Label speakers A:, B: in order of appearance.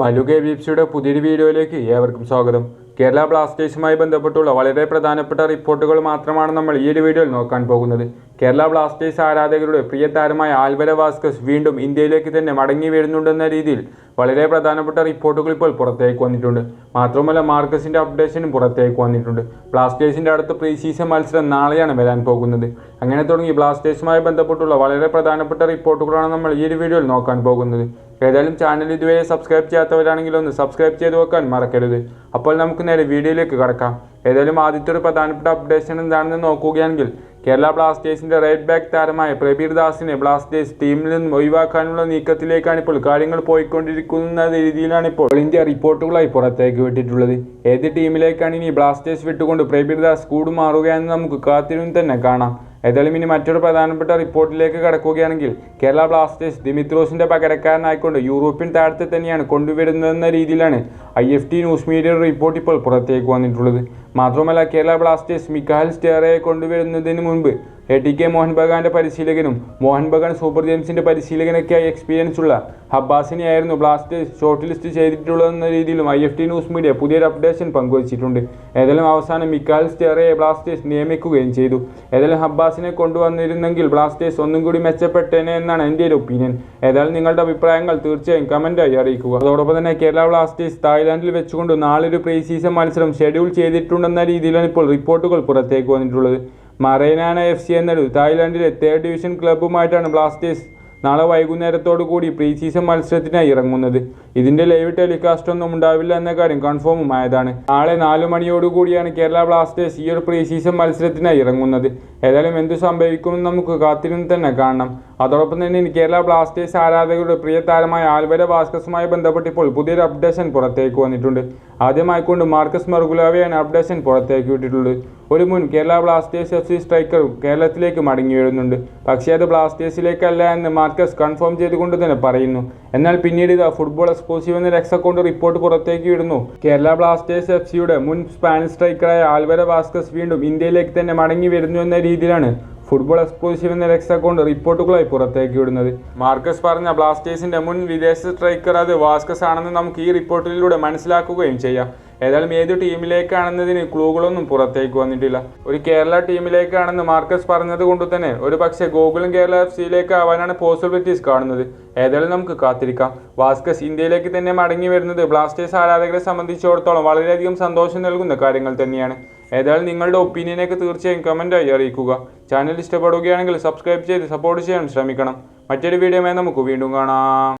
A: Mallu K B പുതിയൊരു വീഡിയോയിലേക്ക് ഏവർക്കും സ്വാഗതം. കേരള ബ്ലാസ്റ്റേഴ്സുമായി ബന്ധപ്പെട്ടുള്ള വളരെ പ്രധാനപ്പെട്ട റിപ്പോർട്ടുകൾ മാത്രമാണ് നമ്മൾ ഈ ഒരു വീഡിയോയിൽ നോക്കാൻ പോകുന്നത്. കേരള ബ്ലാസ്റ്റേഴ്സ് ആരാധകരുടെ പ്രിയ താരമായ ആൽവര വാസ്കസ് വീണ്ടും ഇന്ത്യയിലേക്ക് തന്നെ മടങ്ങി വരുന്നുണ്ടെന്ന രീതിയിൽ വളരെ പ്രധാനപ്പെട്ട റിപ്പോർട്ടുകൾ ഇപ്പോൾ പുറത്തേക്ക് വന്നിട്ടുണ്ട്. മാത്രമല്ല മാർക്കസിന്റെ അപ്ഡേഷനും പുറത്തേക്ക് വന്നിട്ടുണ്ട്. ബ്ലാസ്റ്റേഴ്സിന്റെ അടുത്ത പ്രീ സീസൺ മത്സരം നാളെയാണ് വരാൻ പോകുന്നത്. അങ്ങനെ തുടങ്ങി ബ്ലാസ്റ്റേഴ്സുമായി ബന്ധപ്പെട്ടുള്ള വളരെ പ്രധാനപ്പെട്ട റിപ്പോർട്ടുകളാണ് നമ്മൾ ഈ ഒരു വീഡിയോയിൽ നോക്കാൻ പോകുന്നത്. ഏതായാലും ചാനൽ ഇതുവരെ സബ്സ്ക്രൈബ് ചെയ്യാത്തവരാണെങ്കിൽ ഒന്ന് സബ്സ്ക്രൈബ് ചെയ്ത് വെക്കാൻ മറക്കരുത്. അപ്പോൾ നമുക്ക് നേരെ വീഡിയോയിലേക്ക് കടക്കാം. ഏതായാലും ആദ്യത്തെ ഒരു പ്രധാനപ്പെട്ട അപ്ഡേഷൻ എന്താണെന്ന് നോക്കുകയാണെങ്കിൽ കേരള ബ്ലാസ്റ്റേഴ്സിന്റെ റൈറ്റ് ബാക്ക് താരമായ പ്രബീർ ദാസിനെ ബ്ലാസ്റ്റേഴ്സ് ടീമിൽ നിന്നും ഒഴിവാക്കാനുള്ള നീക്കത്തിലേക്കാണ് ഇപ്പോൾ കാര്യങ്ങൾ പോയിക്കൊണ്ടിരിക്കുന്ന രീതിയിലാണ് ഇപ്പോൾ ഇന്ത്യ റിപ്പോർട്ടുകളായി പുറത്തേക്ക് വിട്ടിട്ടുള്ളത്. ഏത് ടീമിലേക്കാണ് ഇനി ബ്ലാസ്റ്റേഴ്സ് വിട്ടുകൊണ്ട് പ്രബീർ ദാസ് കൂടുമാറുകയെന്ന് നമുക്ക് കാത്തിരുന്ന് തന്നെ കാണാം. ഏതായാലും ഇനി മറ്റൊരു പ്രധാനപ്പെട്ട റിപ്പോർട്ടിലേക്ക് കടക്കുകയാണെങ്കിൽ കേരള ബ്ലാസ്റ്റേഴ്സ് ദിമിത്രോസിന്റെ പകരക്കാരനായിക്കൊണ്ട് യൂറോപ്യൻ താരത്തെ തന്നെയാണ് കൊണ്ടുവരുന്നതെന്ന രീതിയിലാണ് I F T news media report ഇപ്പോൾ പുറത്തേക്ക് വന്നിട്ടുള്ളത്. മാത്രമല്ല കേരള ബ്ലാസ്റ്റേഴ്സ് മിക്കാൽ സ്റ്റേറയെ കൊണ്ടുവരുന്നതിന് മുൻപ് എ ടി കെ മോഹൻ ബഗാന്റെ പരിശീലകനും മോഹൻ ബഗാൻ സൂപ്പർ ജെയിംസിന്റെ പരിശീലകനൊക്കെയായി എക്സ്പീരിയൻസ് ഉള്ള ഹബ്ബാസിനെയായിരുന്നു ബ്ലാസ്റ്റേഴ്സ് ഷോർട്ട് ലിസ്റ്റ് ചെയ്തിട്ടുള്ളതെന്ന രീതിയിലും I F T news media പുതിയൊരു അപ്ഡേഷൻ പങ്കുവച്ചിട്ടുണ്ട്. ഏതായാലും അവസാനം മിക്കാൽ സ്റ്റെറയെ ബ്ലാസ്റ്റേഴ്സ് നിയമിക്കുകയും ചെയ്തു. ഏതായാലും ഹബ്ബാസിനെ കൊണ്ടുവന്നിരുന്നെങ്കിൽ ബ്ലാസ്റ്റേഴ്സ് ഒന്നും കൂടി മെച്ചപ്പെട്ടേനെ എന്നാണ് എന്റെ ഒരു ഒപ്പീനിയൻ ഏതായാലും നിങ്ങളുടെ അഭിപ്രായങ്ങൾ തീർച്ചയായും കമന്റായി അറിയിക്കുക. അതോടൊപ്പം തന്നെ കേരള ബ്ലാസ്റ്റേഴ്സ് തായ്ലാൻഡിൽ വെച്ചുകൊണ്ട് നാളൊരു പ്രീ സീസൺ മത്സരം ഷെഡ്യൂൾ ചെയ്തിട്ടുണ്ടെന്ന രീതിയിലാണ് ഇപ്പോൾ റിപ്പോർട്ടുകൾ പുറത്തേക്ക് വന്നിട്ടുള്ളത്. മറൈനാന എഫ് സി എന്നൊരു തായ്ലാൻഡിലെ തേർഡ് ഡിവിഷൻ ക്ലബ്ബുമായിട്ടാണ് ബ്ലാസ്റ്റേഴ്സ് നാളെ വൈകുന്നേരത്തോടു കൂടി പ്രീ സീസൺ മത്സരത്തിനായി ഇറങ്ങുന്നത്. ഇതിന്റെ ലൈവ് ടെലികാസ്റ്റ് ഒന്നും ഉണ്ടാവില്ല എന്ന കാര്യം കൺഫേമും ആയതാണ്. നാളെ നാലു മണിയോടുകൂടിയാണ് കേരള ബ്ലാസ്റ്റേഴ്സ് ഈ ഒരു പ്രീ സീസൺ മത്സരത്തിനായി ഇറങ്ങുന്നത്. ഏതായാലും എന്ത് സംഭവിക്കുമെന്ന് നമുക്ക് കാത്തിരുന്ന് തന്നെ കാണണം. അതോടൊപ്പം തന്നെ കേരള ബ്ലാസ്റ്റേഴ്സ് ആരാധകരുടെ പ്രിയ താരമായ ആൽവര ഭാസ്കസുമായി ബന്ധപ്പെട്ട് ഇപ്പോൾ പുതിയൊരു അപ്ഡേഷൻ പുറത്തേക്ക് വന്നിട്ടുണ്ട്. ആദ്യമായിക്കൊണ്ട് മാർക്കസ് മർഗുലാവയാണ് അപ്ഡേഷൻ പുറത്തേക്ക് വിട്ടിട്ടുള്ളത്. ഒരു മുൻ കേരള ബ്ലാസ്റ്റേഴ്സ് എഫ് സി സ്ട്രൈക്കറും കേരളത്തിലേക്ക് മടങ്ങി വരുന്നുണ്ട്. പക്ഷേ അത് ബ്ലാസ്റ്റേഴ്സിലേക്കല്ല എന്ന് മാർക്കസ് കൺഫേം ചെയ്തുകൊണ്ട് തന്നെ പറയുന്നു. എന്നാൽ പിന്നീട് ഇത് ഫുട്ബോൾ എക്സ്ക്ലൂസീവ് എന്ന രക്ഷ കൊണ്ട് റിപ്പോർട്ട് പുറത്തേക്ക് വിടുന്നു. കേരള ബ്ലാസ്റ്റേഴ്സ് എഫ് സിയുടെ മുൻ സ്പാനിഷ് സ്ട്രൈക്കറായ ആൽവര വാസ്കസ് വീണ്ടും ഇന്ത്യയിലേക്ക് തന്നെ മടങ്ങി വരുന്നു എന്ന രീതിയിലാണ് ഫുട്ബോൾ എക്സ്ക്ലൂസീവ് എന്ന രക്ഷ അക്കൗണ്ട് റിപ്പോർട്ടുകളായി പുറത്തേക്ക് വിടുന്നത്. മാർക്കസ് പറഞ്ഞ ബ്ലാസ്റ്റേഴ്സിന്റെ മുൻ വിദേശ സ്ട്രൈക്കർ അത് വാസ്കസ് ആണെന്ന് നമുക്ക് ഈ റിപ്പോർട്ടിലൂടെ മനസ്സിലാക്കുകയും ചെയ്യാം. ഏതായാലും ഏത് ടീമിലേക്കാണെന്നതിന് ക്ലൂകളൊന്നും പുറത്തേക്ക് വന്നിട്ടില്ല. ഒരു കേരള ടീമിലേക്കാണെന്ന് മാർക്കസ് പറഞ്ഞത് കൊണ്ട് തന്നെ ഒരു പക്ഷേ ഗോകുലം കേരള എഫ് സിയിലേക്ക് ആവാനാണ് പോസിബിലിറ്റീസ് കാണുന്നത്. ഏതായാലും നമുക്ക് കാത്തിരിക്കാം. വാസ്കസ് ഇന്ത്യയിലേക്ക് തന്നെ മടങ്ങി വരുന്നത് ബ്ലാസ്റ്റേഴ്സ് ആരാധകരെ സംബന്ധിച്ചിടത്തോളം വളരെയധികം സന്തോഷം നൽകുന്ന കാര്യങ്ങൾ തന്നെയാണ്. ഏതായാലും നിങ്ങളുടെ ഒപ്പീനിയനൊക്കെ തീർച്ചയായും കമന്റായി അറിയിക്കുക. ചാനൽ ഇഷ്ടപ്പെടുകയാണെങ്കിൽ സബ്സ്ക്രൈബ് ചെയ്ത് സപ്പോർട്ട് ചെയ്യാൻ ശ്രമിക്കണം. മറ്റൊരു വീഡിയോമായി നമുക്ക് വീണ്ടും കാണാം.